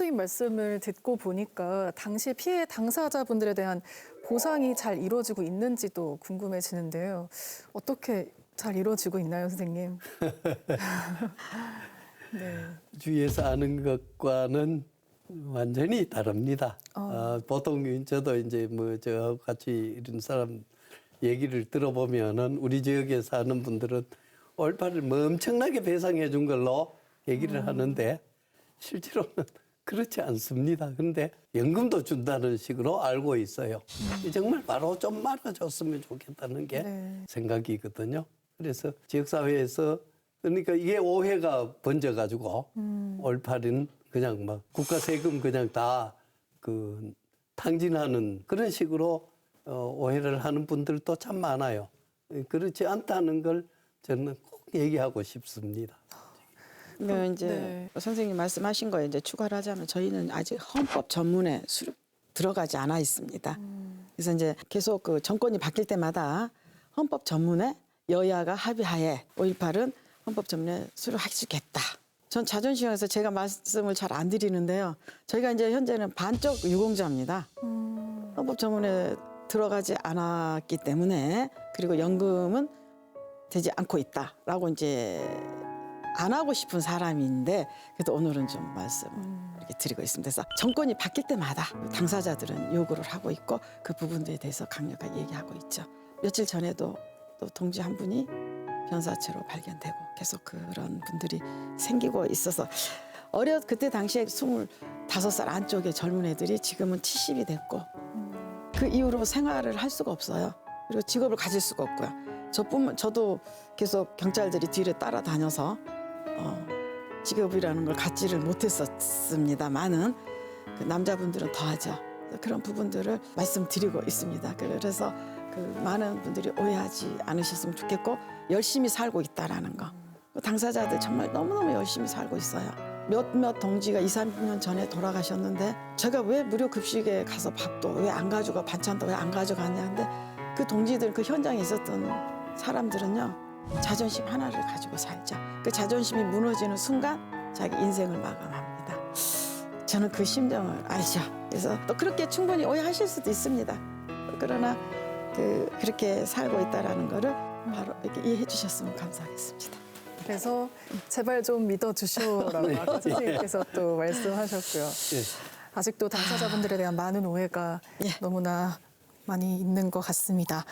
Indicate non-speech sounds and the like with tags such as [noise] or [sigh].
선생님 말씀을 듣고 보니까 당시 피해 당사자분들에 대한 보상이 잘 이루어지고 있는지도 궁금해지는데요. 어떻게 잘 이루어지고 있나요, 선생님? [laughs] 네. 주위에서 아는 것과는 완전히 다릅니다. 어. 어, 보통 저도 이제 뭐 저 같이 이런 사람 얘기를 들어보면은 우리 지역에 사는 분들은 올바를 뭐 엄청나게 배상해 준 걸로 얘기를 하는데 실제로는 그렇지 않습니다. 그런데 연금도 준다는 식으로 알고 있어요. 정말 바로 좀 말아줬으면 좋겠다는 게 네. 생각이거든요. 그래서 지역사회에서 그러니까 이게 오해가 번져가지고 올바른 그냥 막 국가 세금 그냥 다 그 탕진하는 그런 식으로 어, 오해를 하는 분들도 참 많아요. 그렇지 않다는 걸 저는 꼭 얘기하고 싶습니다. 그 이제 네. 선생님 말씀하신 거에 이제 추가를 하자면 저희는 아직 헌법 전문에 수록 들어가지 않아 있습니다. 그래서 이제 계속 그 정권이 바뀔 때마다 헌법 전문에 여야가 합의하에 5.18은 헌법 전문에 수록해주겠다. 전 자존심에서 제가 말씀을 잘 안 드리는데요. 저희가 이제 현재는 반쪽 유공자입니다. 헌법 전문에 들어가지 않았기 때문에 그리고 연금은 되지 않고 있다라고 이제 안 하고 싶은 사람인데 그래도 오늘은 좀 말씀을 이렇게 드리고 있습니다. 그래서 정권이 바뀔 때마다 당사자들은 요구를 하고 있고 그 부분들에 대해서 강력하게 얘기하고 있죠. 며칠 전에도 또 동지 한 분이 변사체로 발견되고 계속 그런 분들이 생기고 있어서 어려 그때 당시에 25살 안쪽의 젊은 애들이 지금은 70이 됐고 그 이후로 생활을 할 수가 없어요. 그리고 직업을 가질 수가 없고요. 저뿐만 저도 계속 경찰들이 뒤를 따라다녀서 어, 직업이라는 걸 갖지를 못했었습니다만은 그 남자분들은 더하죠. 그런 부분들을 말씀드리고 있습니다. 그래서 그 많은 분들이 오해하지 않으셨으면 좋겠고 열심히 살고 있다라는 거. 그 당사자들 정말 너무너무 열심히 살고 있어요. 몇몇 동지가 2, 3년 전에 돌아가셨는데 제가 왜 무료 급식에 가서 밥도 왜 안 가져가 반찬도 왜 안 가져가냐 근데 그 동지들 그 현장에 있었던 사람들은요 자존심 하나를 가지고 살죠. 그 자존심이 무너지는 순간 자기 인생을 마감합니다. 저는 그 심정을 알죠. 그래서 또 그렇게 충분히 오해하실 수도 있습니다. 그러나 그 그렇게 살고 있다라는 거를 바로 이렇게 이해해 주셨으면 감사하겠습니다. 그래서 제발 좀 믿어 주시오라고 네. 아까 선생님께서 또 말씀하셨고요. 예. 아직도 당사자분들에 대한 많은 오해가 예. 너무나 많이 있는 것 같습니다.